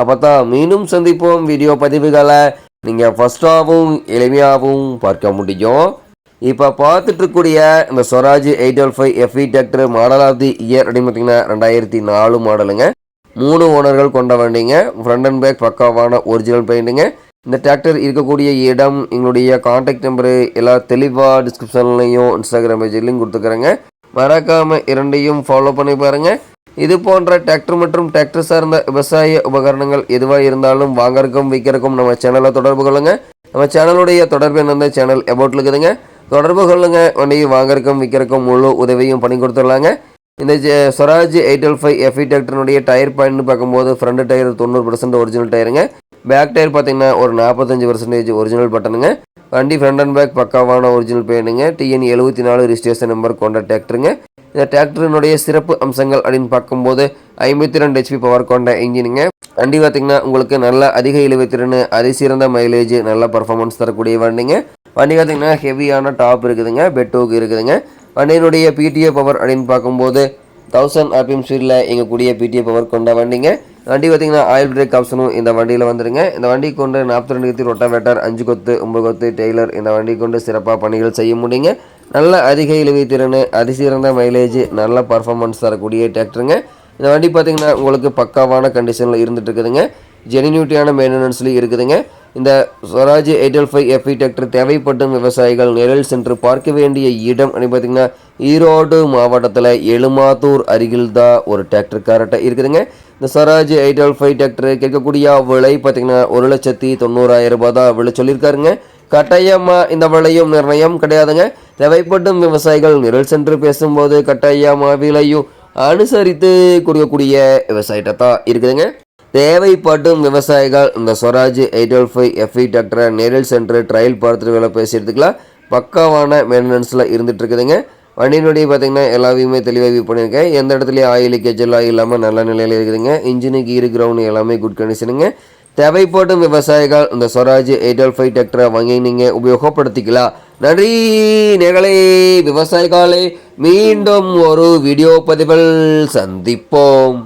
அப்போ தான் மீண்டும் சந்திப்போம் வீடியோ பதிவுகளை. நீங்கள் ஃபஸ்ட்டாகவும் எளிமையாகவும் பார்க்க முடியும். இப்போ பார்த்துட்ருக்கூடிய இந்த Swaraj eight double five FE tractor model of the year அப்படின்னு பார்த்தீங்கன்னா ரெண்டாயிரத்தி நாலு மாடலுங்க. மூணு ஓனர்கள் கொண்ட வண்டிங்க. ஃப்ரண்ட் அண்ட் பேக் பக்காவான ஒரிஜினல் பெயிண்ட்டுங்க இந்த டிராக்டர் இருக்கக்கூடிய இடம் எங்களுடைய காண்டாக்ட் நம்பரு எல்லா தெளிவாக டிஸ்கிரிப்ஷன்லையும் இன்ஸ்டாகிராம் பேஜ்லையும் கொடுத்துக்கிறேங்க. மறக்காமல் இரண்டையும் ஃபாலோ பண்ணி பாருங்கள் இது போன்ற டிராக்டர் மற்றும் டிராக்டர் சார்ந்த விவசாய உபகரணங்கள் எதுவாக இருந்தாலும் வாங்கறக்கும் விற்கிறக்கும் நம்ம சேனலை தொடர்பு கொள்ளுங்க. நம்ம சேனலுடைய தொடர்பு என்ன சேனல் எபோட்டில் இருக்குதுங்க. தொடர்பு கொள்ளுங்க. வண்டியை வாங்கறக்கும் விற்கிறக்கும் முழு உதவியும் பண்ணி கொடுத்துடலாங்க. இந்த Swaraj eight L five FE டிராக்டருடைய tyre பாயிண்ட்னு பார்க்கும்போது ஃப்ரண்ட் டயர் தொண்ணூறு பர்சன்ட் ஒரிஜினல் டயருங்க பேக் டயர் பார்த்தீங்கன்னா ஒரு நாற்பத்தஞ்சு பர்சன்டேஜ் ஒரிஜினல் பட்டனுங்க வண்டி ஃப்ரண்ட் அண்ட் பேக் பக்காவான ஒரிஜினல் பெயினுங்க டிஎன் எழுபத்தி நாலு ரிஜிஸ்ட்ரேஷன் நம்பர் கொண்ட டிராக்டருங்க இந்த டிராக்டரினுடைய சிறப்பு அம்சங்கள் அப்படின்னு பார்க்கும்போது ஐம்பத்தி ரெண்டு ஹெச்பி பவர் கொண்ட இன்ஜினுங்க. வண்டி பார்த்தீங்கன்னா உங்களுக்கு நல்ல அதிக இழுவைத்திறன் அதிசிறந்த மைலேஜ் நல்ல பர்ஃபார்மன்ஸ் தரக்கூடிய வண்டிங்க. வண்டி பார்த்தீங்கன்னா ஹெவியான டாப் இருக்குதுங்க பெட்டோக்கு இருக்குதுங்க. வண்டியினுடைய பிடிஏ பவர் அப்படின்னு பார்க்கும்போது தௌசண்ட் ஆர்பிஎம் ஸ்பீடில் எங்கக்கூடிய பிடிஏ பவர் கொண்ட வண்டிங்க. வண்டி பார்த்தீங்கன்னா ஆயில் பிரேக் ஆப்ஷனும் இந்த வண்டியில் வந்துடுங்க இந்த வண்டி கொண்டு நாற்பத்தி ரெண்டு கத்தி ரொட்டாவேட்டர் அஞ்சு கொத்து ஒம்பது கொத்து டெய்லர் இந்த வண்டி கொண்டு சிறப்பாக பணிகள் செய்ய முடியுங்க. நல்ல அதிக இழுவை திறன் அதிசிறந்த மைலேஜ் நல்ல பர்ஃபார்மன்ஸ் தரக்கூடிய டிராக்டருங்க இந்த வண்டி பார்த்தீங்கன்னா உங்களுக்கு பக்காவான கண்டிஷனில் இருந்துகிட்டு இருக்குதுங்க ஜெனினியூட்டியான மெயின்டெனன்ஸ்லேயும் இருக்குதுங்க. இந்த ஸ்வராஜ் எயிட்டல் ஃபைவ் எஃப்இ டிராக்டர் தேவைப்படும் விவசாயிகள் நிழல் சென்று பார்க்க வேண்டிய இடம் அப்படின்னு பார்த்தீங்கன்னா ஈரோடு மாவட்டத்தில் எழுமாத்தூர் அருகில் தான் ஒரு டிராக்டர் கரெக்டாக இருக்குதுங்க. இந்த ஸ்வராஜ் எயிட்டல் ஃபைவ் டிராக்டர் கேட்கக்கூடிய விலை பார்த்தீங்கன்னா ஒரு லட்சத்தி தொண்ணூறாயிரம் ரூபாய் தான் விலை சொல்லியிருக்காருங்க. கட்டாயமாக இந்த விலையும் நிர்ணயம் கிடையாதுங்க. தேவைப்படும் விவசாயிகள் நிரல் சென்று பேசும்போது கட்டாயமாக விலையும் அனுசரித்து கொடுக்கக்கூடிய விவசாயிட்ட தான் இருக்குதுங்க. தேவைப்படும் விவசாயிகள் இந்த Swaraj eight twelve five FE டாக்டரை நேரில் சென்று ட்ரையல் பார்த்துட்டு வேலை பேசி பக்காவான மெயின்டெனன்ஸில் இருந்துட்டு இருக்குதுங்க வண்டியினுடைய பார்த்தீங்கன்னா எல்லாவையுமே தெளிவாக வியூ பண்ணியிருக்கேன். எந்த இடத்துலையும் ஆயில் லீக்கேஜ் எல்லாம் இல்லாமல் நல்ல நிலையில் இருக்குதுங்க. இன்ஜினு கீரு கிரவுண்ட் எல்லாமே குட் கண்டிஷனுங்க தேவைப்படும் விவசாயிகள் இந்த ஸ்வராஜ் எயிட் டுவெல் ஃபைவ் டிராக்டரை வாங்கி நீங்கள் உபயோகப்படுத்திக்கலாம் நன்றி நேர்களே விவசாயிகளே. மீண்டும் ஒரு வீடியோ பதிவில் சந்திப்போம்.